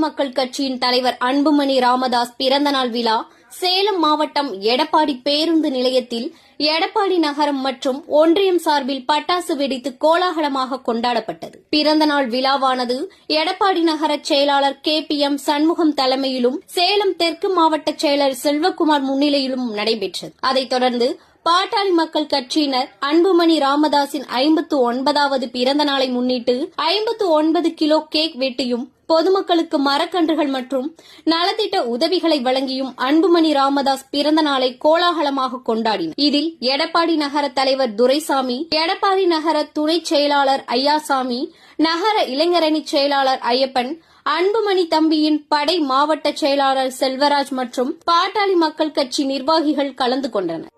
மக்கள் கட்சியின் தலைவர் அன்புமணி ராமதாஸ் பிறந்தநாள் விழா சேலம் மாவட்டம் எடப்பாடி பேருந்து நிலையத்தில் எடப்பாடி நகரம் மற்றும் ஒன்றியம் சார்பில் பட்டாசு வெடித்து கோலாகலமாக கொண்டாடப்பட்டது. பிறந்தநாள் விழாவானது எடப்பாடி நகர செயலாளர் கே பி எம் சண்முகம் தலைமையிலும் சேலம் தெற்கு மாவட்ட செயலர் செல்வகுமார் முன்னிலையிலும் நடைபெற்றது. அதைத் தொடர்ந்து பாட்டாளி மக்கள் கட்சியினர் அன்புமணி ராமதாஸின் ஐம்பத்து ஒன்பதாவது பிறந்த நாளை முன்னிட்டு ஐம்பத்து ஒன்பது கிலோ கேக் வெட்டியும் பொதுமக்களுக்கு மரக்கன்றுகள் மற்றும் நலத்திட்ட உதவிகளை வழங்கியும் அன்புமணி ராமதாஸ் பிறந்த நாளை கோலாகலமாக கொண்டாடினர். இதில் எடப்பாடி நகர தலைவர் துரைசாமி எடப்பாடி நகர துணை செயலாளர் ஐயாசாமி நகர இளைஞரணி செயலாளர் ஐயப்பன் அன்புமணி தம்பியின் படை மாவட்ட செயலாளர் செல்வராஜ் மற்றும் பாட்டாளி மக்கள் கட்சி நிர்வாகிகள் கலந்து கொண்டனர்.